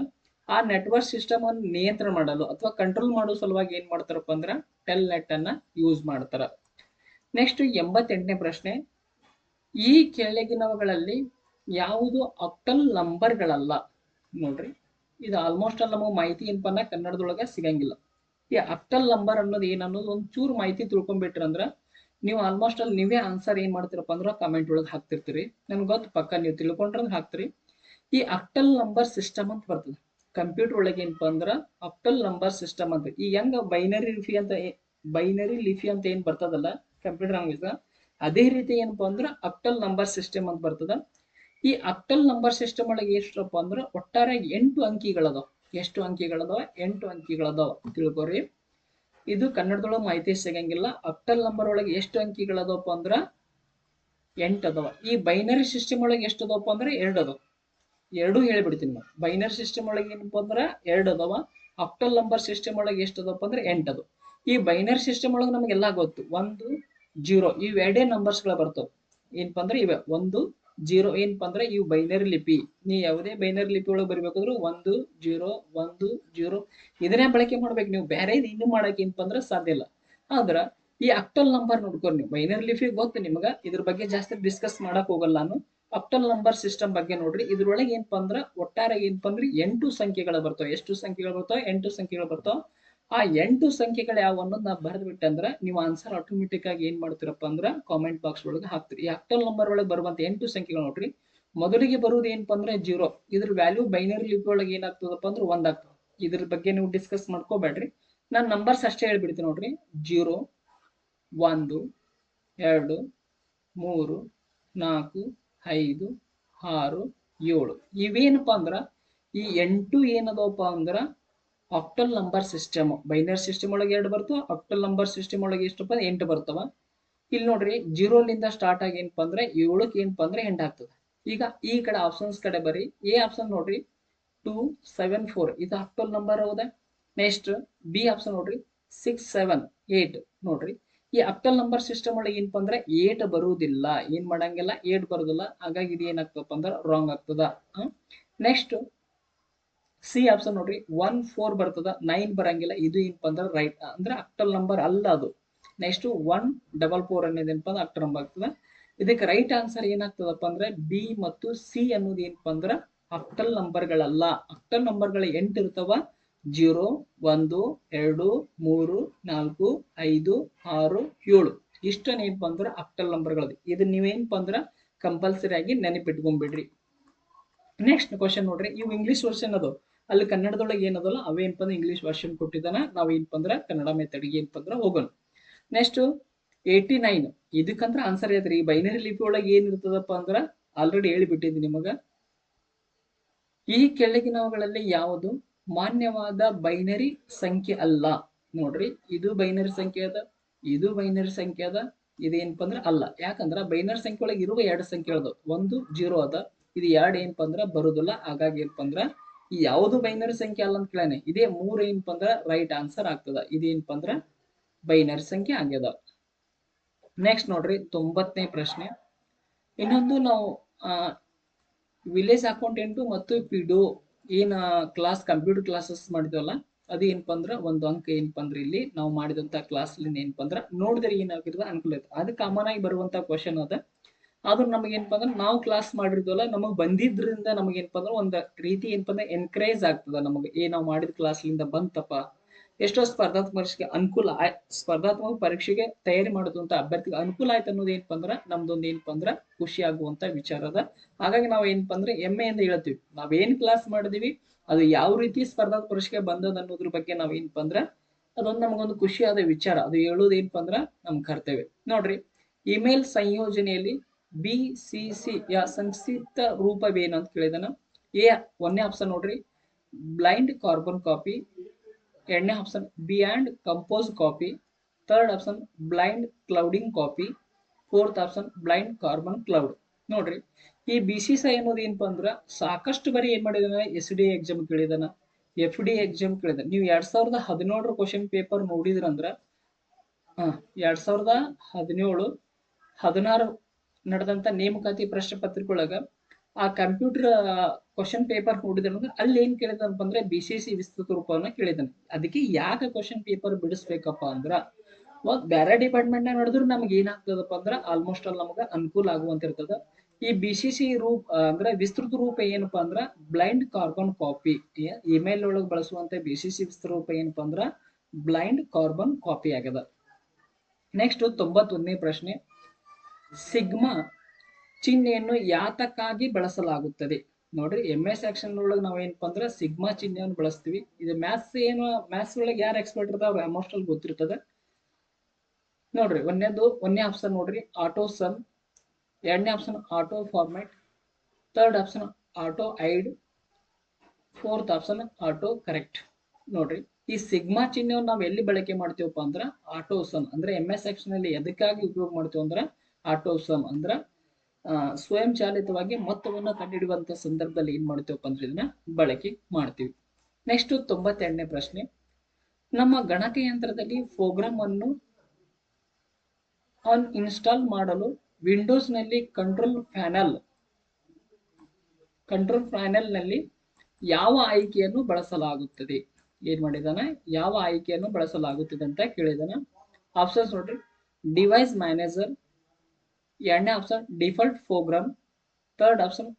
ಆ ನೆಟ್ವರ್ಕ್ ಸಿಸ್ಟಮ್ ಅನ್ನು ನಿಯಂತ್ರಣ ಮಾಡಲು ಅಥವಾ ಕಂಟ್ರೋಲ್ ಮಾಡೋ ಸಲುವಾಗಿ ಏನ್ ಮಾಡ್ತಾರಪ್ಪ ಅಂದ್ರ ಟೆಲ್ ನೆಟ್ ಅನ್ನ ಯೂಸ್ ಮಾಡ್ತಾರ. ನೆಕ್ಸ್ಟ್ ಎಂಬತ್ತೆಂಟನೇ ಪ್ರಶ್ನೆ. ಈ ಕೆಳಗಿನವುಗಳಲ್ಲಿ ಯಾವುದು ಅಕ್ಟಲ್ ನಂಬರ್ಗಳಲ್ಲ ನೋಡ್ರಿ, ಇದು ಆಲ್ಮೋಸ್ಟ್ ಅಲ್ಲಿ ನಮಗೆ ಮಾಹಿತಿ ಏನಪ್ಪ ಅಂದ್ರ ಕನ್ನಡದೊಳಗೆ ಸಿಗಂಗಿಲ್ಲ. ಈ ಅಕ್ಟಲ್ ನಂಬರ್ ಅನ್ನೋದು ಏನ್ ಅನ್ನೋದು ಒಂದ್ ಚೂರು ಮಾಹಿತಿ ತಿಳ್ಕೊಂಡ್ಬಿಟ್ರಂದ್ರ ನೀವು ಆಲ್ಮೋಸ್ಟ್ ಅಲ್ಲಿ ನೀವೇ ಆನ್ಸರ್ ಏನ್ ಮಾಡ್ತೀರಪ್ಪ ಅಂದ್ರೆ ಕಮೆಂಟ್ ಒಳಗೆ ಹಾಕ್ತಿರ್ತೀರಿ. ನನ್ಗೆ ಗೊತ್ತು ಪಕ್ಕ ನೀವು ತಿಳ್ಕೊಂಡ್ರೆ ಹಾಕ್ತಿರಿ. ಈ ಅಕ್ಟಲ್ ನಂಬರ್ ಸಿಸ್ಟಮ್ ಅಂತ ಬರ್ತದೆ. ಕಂಪ್ಯೂಟರ್ ಒಳಗೆ ಏನಪ್ಪ ಅಂದ್ರ ಅಕ್ಟಲ್ ನಂಬರ್ ಸಿಸ್ಟಮ್ ಅಂತ. ಈ ಹೆಂಗ ಬೈನರಿ ಲಿಫಿ ಅಂತ ಬೈನರಿ ಲಿಫಿ ಅಂತ ಏನ್ ಬರ್ತದಲ್ಲ ಕಂಪ್ಯೂಟರ್ ಲ್ಯಾಂಗ್ವೇಜ್ ಅದೇ ರೀತಿ ಏನಪ್ಪಾ ಅಂದ್ರೆ ಅಕ್ಟಲ್ ನಂಬರ್ ಸಿಸ್ಟಮ್ ಅಂತ ಬರ್ತದ. ಈ ಅಕ್ಟಲ್ ನಂಬರ್ ಸಿಸ್ಟಮ್ ಒಳಗೆ ಎಷ್ಟಪ್ಪ ಅಂದ್ರೆ ಒಟ್ಟಾರೆ ಎಂಟು ಅಂಕಿಗಳದಾವ. ಎಷ್ಟು ಅಂಕಿಗಳದಾವ? ಎಂಟು ಅಂಕಿಗಳದಾವ. ತಿಳ್ಕೊರಿ. ಇದು ಕನ್ನಡದೊಳಗೆ ಮಾಹಿತಿ ಸಿಗಂಗಿಲ್ಲ. ಅಕ್ಟಲ್ ನಂಬರ್ ಒಳಗೆ ಎಷ್ಟು ಅಂಕಿಗಳದವಪ್ಪ ಅಂದ್ರ ಎಂಟು ಅದಾವ. ಈ ಬೈನರಿ ಸಿಸ್ಟಮ್ ಒಳಗೆ ಎಷ್ಟು ಅದಪ್ಪ ಅಂದ್ರೆ ಎರಡು ಅದಾವ. ಎರಡು ಹೇಳ್ಬಿಡ್ತೀನಿ ನಾವು ಬೈನರಿ ಸಿಸ್ಟಮ್ ಒಳಗೆ ಏನಪ್ಪ ಅಂದ್ರೆ ಎರಡು ಅದಾವ. ಅಕ್ಟಲ್ ನಂಬರ್ ಸಿಸ್ಟಮ್ ಒಳಗೆ ಎಷ್ಟು ಅದಪ್ಪ ಅಂದ್ರೆ ಎಂಟು ಅದು ಈ ಬೈನರಿ ಸಿಸ್ಟಮ್ ಒಳಗೆ ನಮಗೆಲ್ಲ ಗೊತ್ತು. ಒಂದು ಜೀರೋ. ಇವ್ ಎರಡೇ ನಂಬರ್ಸ್ಗಳ ಬರ್ತಾವ. ಏನಪ್ಪ ಅಂದ್ರೆ ಇವೆ. ಒಂದು, ಜೀರೋ. ಏನಪ್ಪ ಅಂದ್ರೆ ಇವು ಬೈನರಿ ಲಿಪಿ. ನೀ ಯಾವುದೇ ಬೈನರಿ ಲಿಪಿ ಒಳಗೆ ಬರಿಬೇಕಾದ್ರೂ ಒಂದು, ಜೀರೋ ಒಂದು, ಜೀರೋ. ಇದನ್ನೇ ಬಳಕೆ ಮಾಡ್ಬೇಕು ನೀವು. ಬೇರೆ ಇನ್ನು ಮಾಡಕ್ಕೆ ಏನಪ್ಪ ಅಂದ್ರೆ ಸಾಧ್ಯ ಇಲ್ಲ. ಆದ್ರೆ ಈ ಅಕ್ಟಲ್ ನಂಬರ್ ನೋಡ್ಕೊಂಡು ನೀವು. ಬೈನರಿ ಲಿಪಿ ಗೊತ್ತು ನಿಮ್ಗೆ. ಇದ್ರ ಬಗ್ಗೆ ಜಾಸ್ತಿ ಡಿಸ್ಕಸ್ ಮಾಡಕ್ ಹೋಗಲ್ಲ ನಾನು. ಅಕ್ಟಲ್ ನಂಬರ್ ಸಿಸ್ಟಮ್ ಬಗ್ಗೆ ನೋಡ್ರಿ. ಇದ್ರೊಳಗೆ ಏನಪ್ಪ ಅಂದ್ರೆ ಒಟ್ಟಾರೆ ಏನಪ್ಪ ಅಂದ್ರೆ ಎಂಟು ಸಂಖ್ಯೆಗಳು ಬರ್ತವೆ. ಎಷ್ಟು ಸಂಖ್ಯೆಗಳು ಬರ್ತಾವ? ಎಂಟು ಸಂಖ್ಯೆಗಳು ಬರ್ತಾವ. ಆ ಎಂಟು ಸಂಖ್ಯೆಗಳು ಯಾವ ಅನ್ನೋದು ನಾ ಬರೆದು ಬಿಟ್ಟಂದ್ರೆ ನೀವು ಆನ್ಸರ್ ಆಟೋಮೆಟಿಕ್ ಆಗಿ ಏನ್ ಮಾಡ್ತೀರಪ್ಪ ಅಂದ್ರೆ ಕಾಮೆಂಟ್ ಬಾಕ್ಸ್ ಒಳಗೆ ಹಾಕ್ತೀರಿ. ಈ ಆಕ್ಟಲ್ ನಂಬರ್ ಒಳಗೆ ಬರುವಂತ ಎಂಟು ಸಂಖ್ಯೆಗಳು ನೋಡ್ರಿ. ಮೊದಲಿಗೆ ಬರುವುದು ಏನಪ್ಪ ಅಂದ್ರೆ ಜೀರೋ ಇದ್ರ ವ್ಯಾಲ್ಯೂ ಬೈನರಿ ಲಿಪಿ ಒಳಗೆ ಏನಾಗ್ತದಪ್ಪ ಅಂದ್ರೆ ಒಂದಾಗ್ತದೆ ಇದ್ರ ಬಗ್ಗೆ ನೀವು ಡಿಸ್ಕಸ್ ಮಾಡ್ಕೋಬೇಡ್ರಿ. ನಾನು ನಂಬರ್ಸ್ ಅಷ್ಟೇ ಹೇಳ್ಬಿಡ್ತೀನಿ ನೋಡ್ರಿ. ಜೀರೋ ಒಂದು, ಎರಡು, ಮೂರು, ನಾಲ್ಕು, ಐದು, ಆರು, ಏಳು. ಇವೇನಪ್ಪ ಅಂದ್ರ ಈ ಎಂಟು ಏನದಪ್ಪ ಅಂದ್ರ octal number system binary system ಒಳಗೆ ಎರಡು ಬರ್ತವೆ ಆಕ್ಟಲ್ ನಂಬರ್ ಸಿಸ್ಟಮ್ ಒಳಗೆ ಎಷ್ಟಪ್ಪ ಎಂಟು ಬರ್ತಾವ. ಇಲ್ಲಿ ನೋಡ್ರಿ ಜೀರೋಲಿಂದ ಸ್ಟಾರ್ಟ್ ಆಗಿ ಏನಪ್ಪ ಅಂದ್ರೆ ಏಳಕ್ಕೆ ಏನಪ್ಪ ಅಂದ್ರೆ ಎಂಟು ಆಗ್ತದೆ. ಈಗ ಈ ಕಡೆ ಆಪ್ಷನ್ಸ್ ಕಡೆ ಬರ್ರಿ. ಎ ಆಪ್ಷನ್ ನೋಡ್ರಿ ಟೂ ಸೆವೆನ್ ಫೋರ್ ಇದು ಆಕ್ಟಲ್ ನಂಬರ್ ಹೌದಾ? ನೆಕ್ಸ್ಟ್ ಬಿ ಆಪ್ಷನ್ ನೋಡ್ರಿ ಸಿಕ್ಸ್ ಸೆವೆನ್ ಏಟ್ ನೋಡ್ರಿ. ಈ ಅಕ್ಟಲ್ ನಂಬರ್ ಸಿಸ್ಟಮ್ ಒಳಗೆ ಏನಪ್ಪ ಅಂದ್ರೆ ಏಟ್ ಬರುವುದಿಲ್ಲ ಏನ್ ಮಾಡಂಗಿಲ್ಲ? ಏಟ್ ಬರುದಿಲ್ಲ. ಹಾಗಾಗಿ ಇದು ಏನಾಗ್ತದಪ್ಪ ಅಂದ್ರೆ ರಾಂಗ್ ಆಗ್ತದ. ನೆಕ್ಸ್ಟ್ ಸಿ ಆಪ್ಷನ್ ನೋಡ್ರಿ ಒನ್ ಫೋರ್ ಬರ್ತದ ನೈನ್ ಬರಂಗಿಲ್ಲ, ಇದು ಏನಪ್ಪ ಅಂದ್ರೆ ರೈಟ್ ಅಂದ್ರೆ ಅಕ್ಟಲ್ ನಂಬರ್ ಅಲ್ಲ ಅದು. ನೆಕ್ಸ್ಟ್ ಒನ್ ಡಬಲ್ ಫೋರ್ ಅನ್ನೋದು ಏನಪ್ಪ ಅಂದ್ರೆ ಅಕ್ಟಲ್ ನಂಬರ್ ಆಗ್ತದ. ಇದಕ್ಕೆ ರೈಟ್ ಆನ್ಸರ್ ಏನಾಗ್ತದಪ್ಪ ಅಂದ್ರೆ ಬಿ ಮತ್ತು ಸಿ ಅನ್ನೋದು ಏನಪ್ಪ ಅಂದ್ರೆ ಅಕ್ಟಲ್ ನಂಬರ್ಗಳಲ್ಲ ಅಕ್ಟಲ್ ನಂಬರ್ಗಳು ಎಂಟು ಇರ್ತಾವ, ಜೀರೋ, ಒಂದು, ಎರಡು, ಮೂರು, ನಾಲ್ಕು, ಐದು, ಆರು, ಏಳು. ಇಷ್ಟನೇ ಅಂದ್ರೆ ಅಕ್ಟಲ್ ನಂಬರ್ಗಳದು ಇದು ನೀವೇನಪ್ಪ ಅಂದ್ರೆ ಕಂಪಲ್ಸರಿ ಆಗಿ ನೆನಪಿಟ್ಕೊಂಡ್ಬಿಡ್ರಿ ನೆಕ್ಸ್ಟ್ ಕ್ವಶನ್ ನೋಡ್ರಿ, ಇವು ಇಂಗ್ಲಿಷ್ ವರ್ಷನ್ ಅದು. ಅಲ್ಲಿ ಕನ್ನಡದೊಳಗೆ ಏನದಲ್ಲ ಅವೇನಪ್ಪ ಇಂಗ್ಲಿಷ್ ವರ್ಷನ್ ಕೊಟ್ಟಿದ್ದಾನ. ನಾವ್ ಏನಪ್ಪ ಕನ್ನಡ ಮೆಥಡ್ಗೆ ಏನಪ್ಪ ಅಂದ್ರೆ ಹೋಗೋಣ. ನೆಕ್ಸ್ಟ್ ಏಯ್ಟಿ ನೈನ್ ಇದಕ್ಕಂದ್ರ ಆನ್ಸರ್ ಐತ್ರಿ. ಈ ಬೈನರಿ ಲಿಪಿ ಒಳಗೆ ಏನ್ ಇರ್ತದಪ್ಪ ಅಂದ್ರ ಆಲ್ರೆಡಿ ಹೇಳಿಬಿಟ್ಟಿದ್ದೀನಿ ನಿಮಗ. ಈ ಕೆಳಗಿನವುಗಳಲ್ಲಿ ಯಾವುದು? ಮಾನ್ಯವಾದ ಬೈನರಿ ಸಂಖ್ಯೆ ಅಲ್ಲ. ನೋಡ್ರಿ, ಇದು ಬೈನರಿ ಸಂಖ್ಯೆ ಅದ, ಇದು ಬೈನರಿ ಸಂಖ್ಯೆ ಅದ ಇದೇನಪ್ಪ ಅಂದ್ರೆ ಅಲ್ಲ. ಯಾಕಂದ್ರ ಬೈನರಿ ಸಂಖ್ಯೆ ಒಳಗೆ ಇರುವ ಎರಡು ಸಂಖ್ಯೆ ಒಂದು ಜೀರೋ ಅದ. ಇದು ಎರಡು ಏನಪ್ಪ ಅಂದ್ರೆ ಬರುದಿಲ್ಲ. ಹಾಗಾಗಿ ಏನಪ್ಪ ಅಂದ್ರ ಈ ಯಾವುದು ಬೈನರಿ ಸಂಖ್ಯೆ ಅಲ್ಲ ಅಂತ ಕೇಳಾನೆ. ಇದೇ ಮೂರ್ ಏನಪ್ಪ ಅಂದ್ರ ರೈಟ್ ಆನ್ಸರ್ ಆಗ್ತದ. ಇದೇನಪ್ಪ ಅಂದ್ರ ಬೈನರಿ ಸಂಖ್ಯೆ ಆಗ್ಯದ. ನೆಕ್ಸ್ಟ್ ನೋಡ್ರಿ, ತೊಂಬತ್ತನೇ ಪ್ರಶ್ನೆ. ಇನ್ನೊಂದು ನಾವು ವಿಲೇಜ್ ಅಕೌಂಟೆಂಟು ಮತ್ತು ಪಿಡೋ ಏನ ಕ್ಲಾಸ್ ಕಂಪ್ಯೂಟರ್ ಕ್ಲಾಸಸ್ ಮಾಡಿದ್ವಲ್ಲ, ಅದು ಏನಪ್ಪ ಅಂದ್ರ ಒಂದು ಅಂಕ ಏನಪ್ಪ ಅಂದ್ರೆ ಇಲ್ಲಿ ನಾವು ಮಾಡಿದಂತ ಕ್ಲಾಸ್ ಏನಪ್ಪ ಅಂದ್ರ ನೋಡಿದ್ರೆ ಏನಾಗಿರ್ತದ ಅನುಕೂಲ ಅದು ಕಾಮನ್ ಆಗಿ ಬರುವಂತ ಕ್ವಶನ್ ಅದ. ಅದು ನಮಗೆ ಏನಪ್ಪ ಅಂದ್ರೆ ನಾವು ಕ್ಲಾಸ್ ಮಾಡಿರ್ತೀವಲ್ಲ ನಮಗೆ ಬಂದಿದ್ರಿಂದ ನಮಗೆ ಏನಪ್ಪ ಅಂದ್ರೆ ಒಂದು ರೀತಿ ಏನಪ್ಪ ಅಂದ್ರೆ ಎನ್ಕರೇಜ್ ಆಗ್ತದ ನಮಗೆ. ಏ, ನಾವು ಮಾಡಿದ ಕ್ಲಾಸ್ಲಿಂದ ಬಂತಪ್ಪ. ಎಷ್ಟೋ ಸ್ಪರ್ಧಾತ್ಮಕ ಪರೀಕ್ಷೆಗೆ ಅನುಕೂಲ ಸ್ಪರ್ಧಾತ್ಮಕ ಪರೀಕ್ಷೆಗೆ ತಯಾರಿ ಮಾಡುದಂತ ಅಭ್ಯರ್ಥಿಗೆ ಅನುಕೂಲ ಆಯ್ತು ಅನ್ನೋದು ಏನಪ್ಪ ಅಂದ್ರ ನಮ್ದೊಂದು ಏನಪ್ಪ ಅಂದ್ರ ಖುಷಿ ಆಗುವಂತ ವಿಚಾರ ಅದ. ಹಾಗಾಗಿ ನಾವು ಏನಪ್ಪ ಅಂದ್ರೆ ಹೆಮ್ಮೆಯಿಂದ ಹೇಳ್ತೀವಿ. ನಾವೇನ್ ಕ್ಲಾಸ್ ಮಾಡಿದೀವಿ, ಅದು ಯಾವ ರೀತಿ ಸ್ಪರ್ಧಾತ್ಮಕ ಪರೀಕ್ಷೆಗೆ ಬಂದದ ಅನ್ನೋದ್ರ ಬಗ್ಗೆ ನಾವ್ ಏನಪ್ಪ ಅಂದ್ರ ಅದೊಂದು ನಮಗೊಂದು ಖುಷಿಯಾದ ವಿಚಾರ. ಅದು ಹೇಳೋದು ಅಂದ್ರ ನಮ್ ಕರ್ತವ್ಯ. ನೋಡ್ರಿ, ಇಮೇಲ್ ಸಂಯೋಜನೆಯಲ್ಲಿ ಬಿ ಸಿ ಸಿ ಯ, ಸಂಕ್ಷಿಪ್ತ ರೂಪವೇನು ಅಂತ ಕೇಳಿದಾನ? ಎ, ಒಂದನೇ ಆಪ್ಷನ್ ನೋಡ್ರಿ. ಬ್ಲೈಂಡ್ ಕಾರ್ಬನ್ ಕಾಪಿ ಎರಡನೇ option beyond compose copy third option blind clouding copy fourth option blind carbon cloud ನೋಡ್ರಿ, ಈ ಬಿ ಸಿ ಸಿ ಅನ್ನೋದು ಏನಪ್ಪ ಅಂದ್ರೆ ಸಾಕಷ್ಟು ಬಾರಿ ಏನ್ ಮಾಡಿದಾನ? ಎಸ್ ಡಿ ಎಕ್ಸಾಮ್ ಕೇಳಿದಾನ. ಎಫ್ ಡಿ ಎಕ್ಸಾಮ್ ಕೇಳಿದಾನ. ನೀವು ಎರಡ್ ಸಾವಿರದ ಹದಿನೇಳರ ಕ್ವಶನ್ ಪೇಪರ್ ನೋಡಿದ್ರಂದ್ರ ಎರಡ್ ಸಾವಿರದ ಹದಿನೇಳು, ಹದಿನಾರು ನಡೆದಂತ ನೇಮಕಾತಿ ಪ್ರಶ್ನೆ ಪತ್ರಿಕೆ ಒಳಗ ಆ ಕಂಪ್ಯೂಟರ್ ಕ್ವಶನ್ ಪೇಪರ್ ನೋಡಿದ್ರೆ ಅಲ್ಲಿ ಏನ್ ಕೇಳಿದನಪ್ಪ ಅಂದ್ರೆ ಬಿ ಸಿ ಸಿ ವಿಸ್ತೃತ ರೂಪವನ್ನ ಕೇಳಿದಾನೆ. ಅದಕ್ಕೆ ಯಾಕೆ ಕ್ವಶನ್ ಪೇಪರ್ ಬಿಡಿಸ್ಬೇಕಪ್ಪ ಅಂದ್ರ ಬೇರೆ ಡಿಪಾರ್ಟ್ಮೆಂಟ್ ನಾಗ ನಡೆದ್ರು ನಮ್ಗೆ ಏನಾಗ್ತದಪ್ಪ ಅಂದ್ರ ಆಲ್ಮೋಸ್ಟ್ ಆಲ್ ನಮಗ ಅನುಕೂಲ ಆಗುವಂತ ಇರ್ತದ. ಈ ಬಿ ಸಿ ಸಿ ರೂಪ ಅಂದ್ರೆ ವಿಸ್ತೃತ ರೂಪ ಏನಪ್ಪಾ ಅಂದ್ರ ಬ್ಲೈಂಡ್ ಕಾರ್ಬನ್ ಕಾಪಿ ಇಮೇಲ್ ಒಳಗೆ ಬಳಸುವಂತ ಬಿ ಸಿ ಸಿ ವಿಸ್ತೃತ ರೂಪ ಏನಪ್ಪಾ ಅಂದ್ರ ಬ್ಲೈಂಡ್ ಕಾರ್ಬನ್ ಕಾಪಿ ಆಗ್ಯದ. ನೆಕ್ಸ್ಟ್ ತೊಂಬತ್ತೊಂದನೇ ಪ್ರಶ್ನೆ. ಸಿಗ್ಮಾ ಚಿಹ್ನೆಯನ್ನು ಯಾತಕ್ಕಾಗಿ ಬಳಸಲಾಗುತ್ತದೆ? ನೋಡ್ರಿ ಎಂ ಎಸ್ ಸೆಕ್ಷನ್ ಒಳಗೆ ನಾವು ಏನಪ್ಪಾ ಅಂದ್ರೆ ಸಿಗ್ಮಾ ಚಿಹ್ನೆಯನ್ನು ಬಳಸ್ತೀವಿ. ಇದು ಮ್ಯಾಥ್ಸ್ ಏನು ಮ್ಯಾಥ್ಸ್ ಒಳಗೆ ಯಾರು ಎಕ್ಸ್ಪರ್ಟ್ ಇರ್ತಾವ ಆಲ್ಮೋಸ್ಟ್ ಅಲ್ಲಿ ಗೊತ್ತಿರ್ತದ. ನೋಡ್ರಿ ಒಂದೇದು ಒಂದನೇ ಆಪ್ಷನ್ ನೋಡ್ರಿ ಆಟೋ ಸಮ್ ಎರಡನೇ option auto format third option auto aid fourth option auto correct ನೋಡ್ರಿ, ಈ ಸಿಗ್ಮಾ ಚಿಹ್ನೆಯನ್ನು ನಾವು ಎಲ್ಲಿ ಬಳಕೆ ಮಾಡ್ತೀವಪ್ಪ ಅಂದ್ರೆ ಆಟೋ ಸಮ್ ಅಂದ್ರೆ ಎಂ ಎಸ್ ಸೆಕ್ಷನ್ ಅಲ್ಲಿ ಎದಕ್ಕಾಗಿ ಉಪಯೋಗ ಮಾಡ್ತೀವಿ ಅಂದ್ರ ಆಟೋ ಸಮ್ ಅಂದ್ರ ಆ, ಸ್ವಯಂ ಚಾಲಿತವಾಗಿ ಮೊತ್ತವನ್ನು ಕಂಡುಹಿಡಿಯುವಂತ ಸಂದರ್ಭದಲ್ಲಿ ಏನ್ ಮಾಡ್ತೇವಪ್ಪ ಅಂದ್ರೆ ಇದನ್ನ ಬಳಕೆ ಮಾಡ್ತೀವಿ. ನೆಕ್ಸ್ಟ್ ತೊಂಬತ್ತೆರಡನೇ ಪ್ರಶ್ನೆ. ನಮ್ಮ ಗಣಕಯಂತ್ರದಲ್ಲಿ ಪ್ರೋಗ್ರಾಮ್ ಅನ್ನು ಆನ್ ಇನ್ಸ್ಟಾಲ್ ಮಾಡಲು ವಿಂಡೋಸ್ನಲ್ಲಿ ಕಂಟ್ರೋಲ್ ಪ್ಯಾನಲ್ ಕಂಟ್ರೋಲ್ ಪ್ಯಾನೆಲ್ನಲ್ಲಿ ಯಾವ ಆಯ್ಕೆಯನ್ನು ಬಳಸಲಾಗುತ್ತದೆ? ಏನ್ ಮಾಡಿದಾನ? ಯಾವ ಆಯ್ಕೆಯನ್ನು ಬಳಸಲಾಗುತ್ತದೆ ಅಂತ ಕೇಳಿದಾನ? ಆಪ್ಷನ್ಸ್ ನೋಡ್ರಿ. ಡಿವೈಸ್ ಮ್ಯಾನೇಜರ್ ಎರಡನೇ option default program third option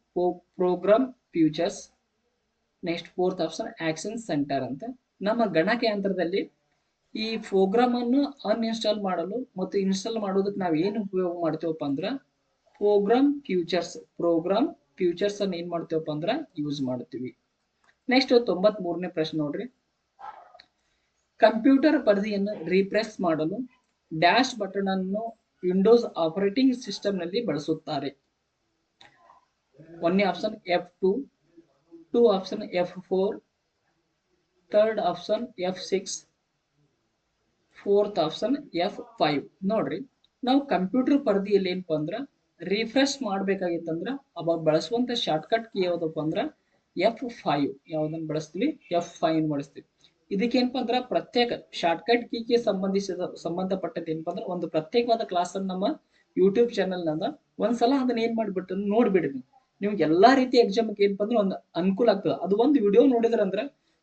program features next fourth option action center ಅಂತ. ನಮ್ಮ ಗಣಕಯಂತ್ರದಲ್ಲಿ ಈ ಪ್ರೋಗ್ರಾಮ್ ಅನ್ನು ಅನ್ಇನ್ಸ್ಟಾಲ್ ಮಾಡಲು ಮತ್ತು ಇನ್ಸ್ಟಾಲ್ ಮಾಡೋದಕ್ಕೆ ನಾವು ಏನು ಉಪಯೋಗ ಮಾಡ್ತೇವಪ್ಪ ಅಂದ್ರ ಪ್ರೋಗ್ರಾಮ್ ಫ್ಯೂಚರ್ಸ್ ಪ್ರೋಗ್ರಾಮ್ ಫ್ಯೂಚರ್ಸ್ ಅನ್ನು ಏನ್ ಮಾಡ್ತೇವಪ್ಪ ಅಂದ್ರ ಯೂಸ್ ಮಾಡ್ತೀವಿ ನೆಕ್ಸ್ಟ್ ತೊಂಬತ್ ಮೂರನೇ ಪ್ರಶ್ನೆ ನೋಡ್ರಿ. ಕಂಪ್ಯೂಟರ್ ಪರಿಧಿಯನ್ನು ರೀಪ್ರೆಸ್ ಮಾಡಲು ಡ್ಯಾಶ್ ಬಟನ್ ಅನ್ನು ವಿಂಡೋಸ್ ಆಪರೇಟಿಂಗ್ ಸಿಸ್ಟಮ್ನಲ್ಲಿ ಬಳಸುತ್ತಾರೆ. ಒಂದನೇ option F two two option F four third option F six fourth option F five ನೋಡ್ರಿ, ನಾವು ಕಂಪ್ಯೂಟರ್ ಪರದಿಯಲ್ಲಿ ಏನಪ್ಪ ಅಂದ್ರೆ ರಿಫ್ರೆಶ್ ಮಾಡ್ಬೇಕಾಗಿತ್ತಂದ್ರ ಅವಾಗ ಬಳಸುವಂತ ಶಾರ್ಟ್ಕಟ್ ಕೀ ಯಾವ್ದಪ್ಪ ಅಂದ್ರ ಎಫ್ ಫೈವ್ ಯಾವ್ದನ್ನ ಬಳಸ್ತೀವಿ? ಎಫ್ ಫೈವ್ ಬಳಸ್ತೀವಿ. ಇದಕ್ಕೇನಪ್ಪ ಅಂದ್ರ ಪ್ರತ್ಯೇಕ ಶಾರ್ಟ್ಕಟ್ ಕೀಗೆ ಸಂಬಂಧಿಸಿದ, ಸಂಬಂಧಪಟ್ಟದ್ದು ಏನಪ್ಪ ಅಂದ್ರೆ ಒಂದು ಪ್ರತ್ಯೇಕವಾದ ಕ್ಲಾಸ್ ಅನ್ನು ನಮ್ಮ ಯೂಟ್ಯೂಬ್ ಚಾನೆಲ್ ನಂದ ಒಂದ್ಸಲ ಅದನ್ನ ಏನ್ ಮಾಡ್ಬಿಟ್ಟು ನೋಡ್ಬಿಡ್ರಿ ನೀವು. ನಿಮ್ಗೆ ಎಲ್ಲಾ ರೀತಿ ಎಕ್ಸಾಮ್ ಏನಪ್ಪ ಅಂದ್ರೆ ಒಂದು ಅನುಕೂಲ ಆಗ್ತದೆ. ಅದು ಒಂದು ವಿಡಿಯೋ ನೋಡಿದ್ರ ಅಂದ್ರೆ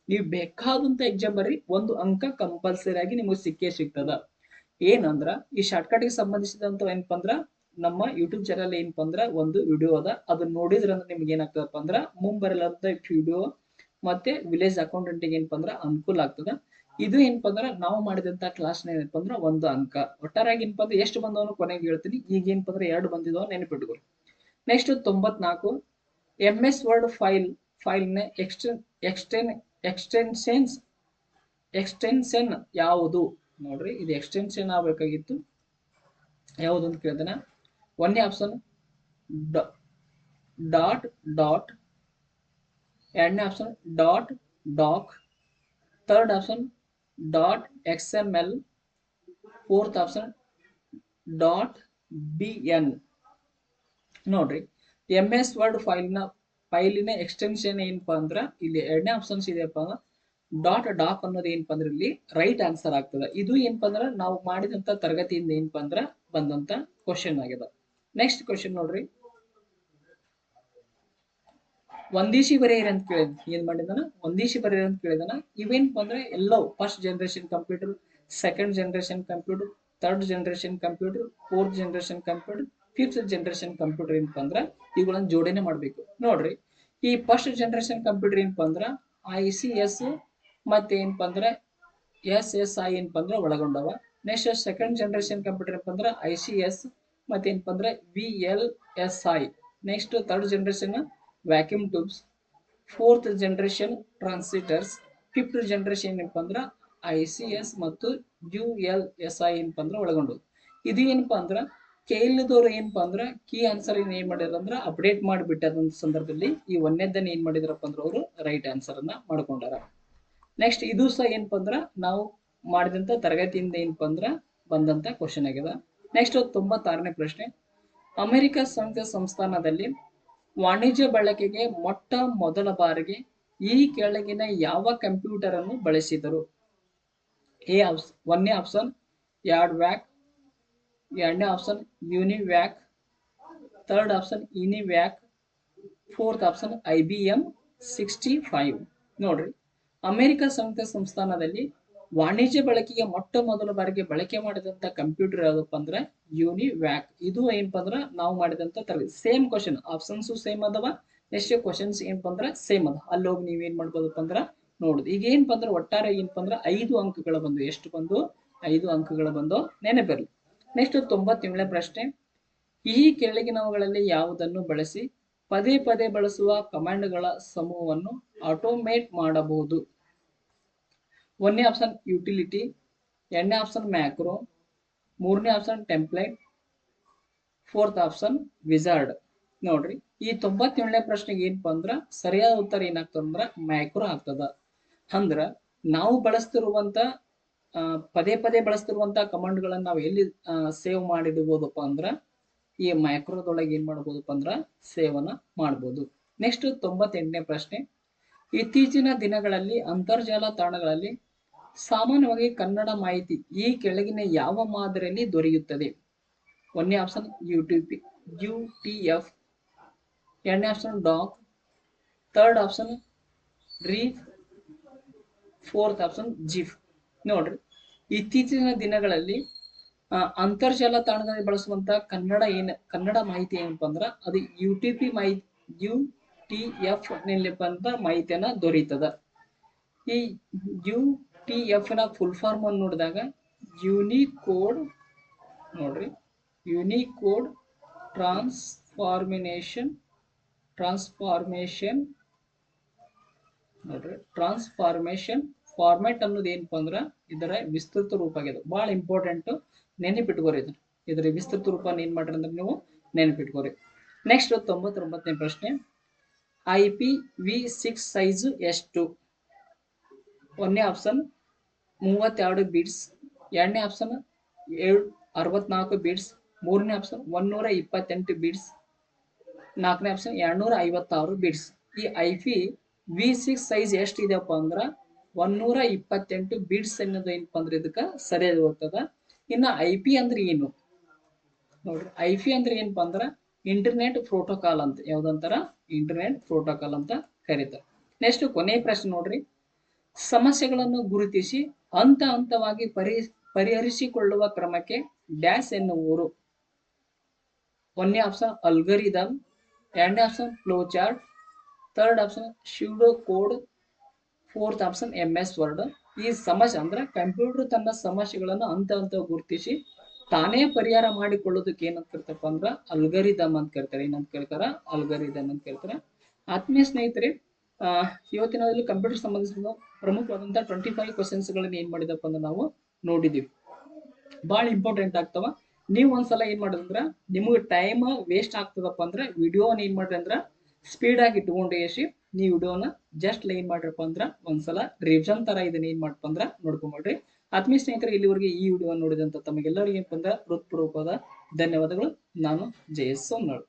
ನೀವು ಬೇಕಾದಂತ ಎಕ್ಸಾಮ್ ಬರ್ರಿ ಒಂದು ಅಂಕ ಕಂಪಲ್ಸರಿ ಆಗಿ ನಿಮಗೆ ಸಿಕ್ಕೇ ಸಿಗ್ತದ. ಏನಂದ್ರ ಈ ಶಾರ್ಟ್ಕಟ್ಗೆ ಸಂಬಂಧಿಸಿದಂತ ಏನಪ್ಪ ಅಂದ್ರ ನಮ್ಮ ಯೂಟ್ಯೂಬ್ ಚಾನಲ್ ಏನಪ್ಪ ಅಂದ್ರ ಒಂದು ವಿಡಿಯೋ ಅದ. ಅದನ್ನ ನೋಡಿದ್ರಂದ್ರೆ ನಿಮ್ಗೆ ಏನಾಗ್ತದಪ್ಪ ಅಂದ್ರ ಮುಂಬರಲಾರ್ದ ವಿಡಿಯೋ ಮತ್ತೆ ವಿಲೇಜ್ ಅಕೌಂಟೆಂಟಿಗೆ ಏನಪ್ಪ ಅಂದ್ರ ಅನುಕೂಲ ಆಗ್ತದ. ಇದು ಏನಪ್ಪ ಅಂದ್ರ ನಾವು ಮಾಡಿದಂತ ಕ್ಲಾಸ್ ಏನಪ್ಪ ಅಂದ್ರ ಒಂದು ಅಂಕ. ಒಟ್ಟಾರಾಗಿ ಏನಪ್ಪ ಅಂದ್ರೆ ಎಷ್ಟು ಬಂದವನು ಕೊನೆಗೆ ಹೇಳ್ತೀನಿ. ಈಗ ಏನಪ್ಪ ಅಂದ್ರೆ ಎರಡು ಬಂದಿದವ ನೆನಪಿಟ್ಕೊಳ್ಳಿ ನೆಕ್ಸ್ಟ್ ತೊಂಬತ್ನಾಲ್ಕು ಎಂ ಎಸ್ ವರ್ಡ್ ಫೈಲ್ ಫೈಲ್ನ ಎಕ್ಸ್ಟೆನ್ ಎಕ್ಸ್ಟೆನ್ ಎಕ್ಸ್ಟೆನ್ಷನ್ಸ್ ಎಕ್ಸ್ಟೆನ್ಷನ್ ಯಾವುದು? ನೋಡ್ರಿ, ಇದು ಎಕ್ಸ್ಟೆನ್ಷನ್ ಆಗ್ಬೇಕಾಗಿತ್ತು. ಯಾವುದು ಅಂತ ಕೇಳ್ತಾನೆ. ಒಂದನೇ ಆಪ್ಷನ್ ಡಾಟ್ ಡಾಟ್ ಎರಡನೇ option dot doc third option dot X M L fourth option dot B N ನೋಡ್ರಿ ಎಂ ಎಸ್ ವರ್ಡ್ ಫೈಲ್ನ ಫೈಲಿನ ಎಕ್ಸ್ಟೆನ್ಷನ್ ಏನಪ್ಪ ಅಂದ್ರೆ, ಇಲ್ಲಿ ಎರಡನೇ ಆಪ್ಷನ್ಸ್ ಇದೆಯಪ್ಪ ಅಂದ್ರೆ ಡಾಟ್ ಡಾಕ್ ಅನ್ನೋದು ಏನಪ್ಪ ಅಂದ್ರೆ ಇಲ್ಲಿ ರೈಟ್ ಆನ್ಸರ್ ಆಗ್ತದೆ. ಇದು ಏನಪ್ಪ ಅಂದ್ರೆ, ನಾವು ಮಾಡಿದಂತ ತರಗತಿಯಿಂದ ಏನಪ್ಪ ಅಂದ್ರೆ ಬಂದಂತ ಕ್ವಶನ್ ಆಗಿದೆ ನೆಕ್ಸ್ಟ್ ಕ್ವಶನ್ ನೋಡ್ರಿ. ಒಂದಿಶಿ ಬರೆಯಿರಿ ಅಂತ ಕೇಳಿದ್, ಏನ್ ಮಾಡಿದಾನ ಒಂದೀಶಿ ಬರೆಯಿರಿ ಅಂತ ಕೇಳಿದಾನ ಇವೇನ್ ಬಂದ್ರೆ ಎಲ್ಲವೂ first generation computer second generation computer third generation computer fourth generation computer fifth generation computer ಏನಪ್ಪ ಅಂದ್ರ ಇವುಗಳನ್ನ ಜೋಡಣೆ ಮಾಡ್ಬೇಕು. ನೋಡ್ರಿ, ಈ ಫಸ್ಟ್ ಜನರೇಷನ್ ಕಂಪ್ಯೂಟರ್ ಏನಪ್ಪ ಅಂದ್ರ ಐ ಸಿ ಎಸ್ ಮತ್ತೆ ಏನಪ್ಪ ಎಸ್ ಎಸ್ ಐ ಏನಪ್ಪ ಒಳಗೊಂಡವ. ನೆಕ್ಸ್ಟ್ ಸೆಕೆಂಡ್ ಜನರೇಷನ್ ಕಂಪ್ಯೂಟರ್ ಏನಪ್ಪ ಐ ಸಿ ಎಸ್ ಮತ್ತೆ ಏನಪ್ಪ ಅಂದ್ರೆ V L S I next third generation vacuum tubes fourth generation transistors fifth generation ಏನಪ್ಪ ಅಂದ್ರೆ ಐ ಸಿ ಎಸ್ ಮತ್ತು ಯು ಎಲ್ ಎಸ್ ಐ ಏನಪ್ಪ ಅಂದ್ರೆ ಒಳಗೊಂಡು. ಇದು ಏನಪ್ಪ ಅಂದ್ರೆ ಕೇಳಿದವ್ರು ಏನಪ್ಪ ಅಂದ್ರೆ ಕೀ ಆನ್ಸರ್ ಏನ್ ಏನ್ ಮಾಡಿದ್ರ ಅಂದ್ರೆ ಅಪ್ಡೇಟ್ ಮಾಡಿಬಿಟ್ಟದಂತ ಸಂದರ್ಭದಲ್ಲಿ ಈ ಒಂದನೇದನ್ನ ಏನ್ ಮಾಡಿದ್ರಪ್ಪ ಅಂದ್ರೆ ಅವರು ರೈಟ್ ಆನ್ಸರ್ ಅನ್ನ ಮಾಡ್ಕೊಂಡಾರ. ನೆಕ್ಸ್ಟ್ ಇದು ಸಹ ಏನಪ್ಪ ಅಂದ್ರ ನಾವು ಮಾಡಿದಂತ ತರಗತಿಯಿಂದ ಏನಪ್ಪ ಅಂದ್ರ ಬಂದಂತ ಕ್ವಶನ್ ಆಗ್ಯದ. ನೆಕ್ಸ್ಟ್ ತೊಂಬತ್ತಾರನೇ ಪ್ರಶ್ನೆ. ಅಮೆರಿಕ ಸಂಘ ಸಂಸ್ಥಾನದಲ್ಲಿ ವಾಣಿಜ್ಯ ಬಳಕೆಗೆ ಮೊಟ್ಟ ಮೊದಲ ಬಾರಿಗೆ ಈ ಕೆಳಗಿನ ಯಾವ ಕಂಪ್ಯೂಟರ್ ಅನ್ನು ಬಳಸಿದರು? ಎ ಆಪ್ಸ್ ಒಂದನೇ ಆಪ್ಷನ್ ಯಾರ್ಡ್ ವ್ಯಾಕ್, ಎರಡನೇ option, UNIVAC, third option, ENIAC, fourth option, I B M sixty five. ನೋಡ್ರಿ, ಅಮೆರಿಕ ಸಂಯುಕ್ತ ಸಂಸ್ಥಾನದಲ್ಲಿ ವಾಣಿಜ್ಯ ಬಳಕೆಗೆ ಮೊಟ್ಟ ಮೊದಲ ಬಾರಿಗೆ ಬಳಕೆ ಮಾಡಿದಂತ ಕಂಪ್ಯೂಟರ್ ಯಾವ್ದಪ್ಪ ಅಂದ್ರೆ ಯೂನಿವ್ಯಾಕ್ ಇದು ಏನಪ್ಪ ಅಂದ್ರ ನಾವು ಮಾಡಿದಂತ ತರಗತಿ. ಸೇಮ್ ಕ್ವಶನ್ ಆಪ್ಷನ್ಸ್ ಸೇಮ್ ಅದಾವ. ನೆಕ್ಸ್ಟ್ ಕ್ವಶನ್ಸ್ ಏನಪ್ಪ ಅಂದ್ರ ಸೇಮ್ ಅದ ಅಲ್ಲಿ ಹೋಗಿ ನೀವ್ ಏನ್ ಮಾಡ್ಬೋದಪ್ಪ ಅಂದ್ರ ನೋಡುದು. ಈಗ ಏನಪ್ಪ ಅಂದ್ರೆ ಒಟ್ಟಾರೆ ಏನಪ್ಪ ಅಂದ್ರ ಐದು ಅಂಕಗಳು ಬಂದು, ಎಷ್ಟು ಬಂದು? ಐದು ಅಂಕಗಳು ಬಂದು ನೆನಪಿರ್ಲಿ ನೆಕ್ಸ್ಟ್ ತೊಂಬತ್ತೇಳನೇ ಪ್ರಶ್ನೆ. ಈ ಕೆಳಗಿನವುಗಳಲ್ಲಿ ಯಾವುದನ್ನು ಬಳಸಿ ಪದೇ ಪದೇ ಬಳಸುವ ಕಮಾಂಡ್ಗಳ ಸಮೂಹವನ್ನು ಆಟೋಮೇಟ್ ಮಾಡಬಹುದು? ಒಂದನೇ ಆಪ್ಷನ್ ಯುಟಿಲಿಟಿ ಎರಡನೇ ಆಪ್ಷನ್ ಮ್ಯಾಕ್ರೋ ಮೂರನೇ option template fourth option wizard ನೋಡ್ರಿ, ಈ ತೊಂಬತ್ತೇಳನೇ ಪ್ರಶ್ನೆಗೆ ಏನಪ್ಪ ಅಂದ್ರ ಸರಿಯಾದ ಉತ್ತರ ಏನಾಗ್ತದಂದ್ರ ಮ್ಯಾಕ್ರೋ ಆಗ್ತದ. ಅಂದ್ರ, ನಾವು ಬಳಸ್ತಿರುವಂತ ಪದೇ ಪದೇ ಬಳಸ್ತಿರುವಂತ ಕಮಾಂಡ್ಗಳನ್ನ ನಾವು ಎಲ್ಲಿ ಸೇವ್ ಮಾಡಿಡ್ಬೋದಪ್ಪ ಅಂದ್ರ, ಈ ಮೈಕ್ರೋದೊಳಗೆ ಏನ್ ಮಾಡ್ಬೋದಪ್ಪ ಅಂದ್ರ ಸೇವ್ ಅನ್ನ ಮಾಡ್ಬೋದು. ನೆಕ್ಸ್ಟ್ ತೊಂಬತ್ತೆಂಟನೇ ಪ್ರಶ್ನೆ. ಇತ್ತೀಚಿನ ದಿನಗಳಲ್ಲಿ, ಅಂತರ್ಜಾಲ ತಾಣಗಳಲ್ಲಿ ಸಾಮಾನ್ಯವಾಗಿ ಕನ್ನಡ ಮಾಹಿತಿ ಈ ಕೆಳಗಿನ ಯಾವ ಮಾದರಿಯಲ್ಲಿ ದೊರೆಯುತ್ತದೆ? ಒಂದನೇ option UTP U T F ಎರಡನೇ option doc third option RIF fourth option GIF ನೋಡ್ರಿ, ಇತ್ತೀಚಿನ ದಿನಗಳಲ್ಲಿ ಅಂತರ್ಜಾಲ ತಾಣದಲ್ಲಿ ಬಳಸುವಂತ ಕನ್ನಡ ಏನು, ಕನ್ನಡ ಮಾಹಿತಿ ಏನಪ್ಪ ಅಂದ್ರ, ಅದು ಯು ಟಿ ಪಿ ಮಾಹಿತಿ ಯು ಟಿ ಎಫ್ ನಿಲ್ಲಿಪ್ಪ ಅಂತ ಮಾಹಿತಿಯನ್ನ ದೊರೀತದ. ಈ ಯು ಟಿ ಎಫ್ನ ಫುಲ್ ಫಾರ್ಮ್ ಅನ್ನು ನೋಡಿದಾಗ ಯುನಿಕೋಡ್ ನೋಡ್ರಿ. ಯುನಿಕೋಡ್ ಟ್ರಾನ್ಸ್ಫಾರ್ಮಿನೇಷನ್ ಟ್ರಾನ್ಸ್ಫಾರ್ಮೇಶನ್ ನೋಡ್ರಿ. ಟ್ರಾನ್ಸ್ಫಾರ್ಮೇಶನ್ ಫಾರ್ಮ್ಯಾಟ್ ಅನ್ನೋದು ಏನಪ್ಪ ಅಂದ್ರೆ ಇದರ ವಿಸ್ತೃತ ರೂಪ ಆಗಿದೆ ಬಹಳ ಇಂಪಾರ್ಟೆಂಟ್ ನೆನಪಿಟ್ಕೋರಿ ಇದನ್ನ. ಇದರ ವಿಸ್ತೃತ ರೂಪ ಏನ್ ಮಾಡ್ರಿ ಅಂದ್ರೆ ನೀವು ನೆನಪಿಟ್ಕೋರಿ. ನೆಕ್ಸ್ಟ್ ತೊಂಬತ್ತೊಂಬತ್ತನೇ ಪ್ರಶ್ನೆ. I P V six size ಎಷ್ಟು? ಒಂದನೇ ಆಪ್ಷನ್ ಮೂವತ್ತೆರಡು ಬೀಡ್ಸ್ ಎರಡನೇ ಆಪ್ಷನ್ ಏಳು, ಅರವತ್ನಾಲ್ಕು ಬೀಡ್ಸ್ ಮೂರನೇ ಆಪ್ಷನ್ ಒಂದೂರ ಇಪ್ಪತ್ತೆಂಟು ಬೀಡ್ಸ್ ನಾಲ್ಕನೇ ಆಪ್ಷನ್ ಎರಡ್ನೂರ ಐವತ್ತಾರು ಬೀಡ್ಸ್ ಈ I P V six size ಎಷ್ಟು ಇದೆಯಪ್ಪ ಅಂದ್ರ ಒಂದೂರ ಇಪ್ಪತ್ತೆಂಟು ಬೀಡ್ಸ್ ಅನ್ನೋದು ಏನಪ್ಪ ಅಂದ್ರೆ ಇದಕ್ಕೆ ಸರಿಯಾಗಿ ಹೋಗ್ತದ ಇನ್ನ ಐ ಪಿ ಅಂದ್ರೆ ಏನು? ನೋಡ್ರಿ, ಐ ಪಿ ಅಂದ್ರೆ ಏನಪ್ಪ ಅಂದ್ರ ಇಂಟರ್ನೆಟ್ ಪ್ರೋಟೋಕಾಲ್ ಅಂತ, ಯಾವ್ದಂತಾರ? ಇಂಟರ್ನೆಟ್ ಪ್ರೋಟೋಕಾಲ್ ಅಂತ ಕರೀತಾರೆ. ನೆಕ್ಸ್ಟ್ ಕೊನೆ ಪ್ರಶ್ನೆ ನೋಡ್ರಿ. ಸಮಸ್ಯೆಗಳನ್ನು ಗುರುತಿಸಿ ಹಂತ ಹಂತವಾಗಿ ಪರಿ, ಪರಿಹರಿಸಿಕೊಳ್ಳುವ ಕ್ರಮಕ್ಕೆ ಡ್ಯಾಶ್ ಎನ್ನುವರು ಒಂದನೇ ಆಪ್ಷನ್ ಅಲ್ಗರಿದಮ್ ಎರಡನೇ option flow chart third option pseudo code fourth option M S Word ಈ ಸಮಸ್ಯೆ ಅಂದ್ರೆ ಕಂಪ್ಯೂಟರ್ ತನ್ನ ಸಮಸ್ಯೆಗಳನ್ನು ಹಂತ ಹಂತ ಗುರುತಿಸಿ ತಾನೇ ಪರಿಹಾರ ಮಾಡಿಕೊಳ್ಳೋದಕ್ಕೆ ಏನಂತ ಕರ್ತಪ್ಪ ಅಂದ್ರ ಅಲ್ಗರಿದಮ್ ಅಂತ ಕರಿತಾರೆ ಏನಂತ ಕೇಳ್ತಾರ ಅಲ್ಗರಿದಮ್ ಅಂತ ಕರಿತಾರೆ ಆತ್ಮೀಯ ಸ್ನೇಹಿತರೆ ಆ, ಇವತ್ತಿನ ಕಂಪ್ಯೂಟರ್ ಸಂಬಂಧಿಸಿದ ಪ್ರಮುಖವಾದಂತಹ ಟ್ವೆಂಟಿ ಫೈವ್ ಕ್ವಶನ್ಸ್ ಗಳನ್ನ ಏನ್ ಮಾಡಿದಪ್ಪ ಅಂದ್ರೆ ನಾವು ನೋಡಿದೀವಿ. ಬಹಳ ಇಂಪಾರ್ಟೆಂಟ್ ಆಗ್ತಾವ. ನೀವು ಒಂದ್ಸಲ ಏನ್ ಮಾಡಿದ್ರ ನಿಮಗೆ ಟೈಮ್ ವೇಸ್ಟ್ ಆಗ್ತದಪ್ಪ ಅಂದ್ರೆ ವಿಡಿಯೋನ ಏನ್ ಮಾಡ್ರಿ ಅಂದ್ರ ಸ್ಪೀಡ್ ಆಗಿ ಇಟ್ಕೊಂಡು ಎಸಿ ನೀವು ವಿಡಿಯೋನ ಜಸ್ಟ್ ಏನ್ ಮಾಡ್ರಪ್ಪ ಅಂದ್ರ ಒಂದ್ಸಲ ರಿವಿಷನ್ ತರ ಇದನ್ನ ಏನ್ ಮಾಡಪ್ಪ ಅಂದ್ರ ನೋಡ್ಕೊಂಡ್ಬಿಡ್ರಿ ಆತ್ಮೀಯ ಸ್ನೇಹಿತರೆ ಇಲ್ಲಿವರೆಗೆ ಈ ವಿಡಿಯೋ ನೋಡಿದಂತ ತಮಗೆಲ್ಲರಿಗೂ ಬಂದ? ಹೃತ್ಪೂರ್ವಕವಾದ ಧನ್ಯವಾದಗಳು. ನಾನು ಜಯಸ್ ಸೋಮ್ನಾಳ್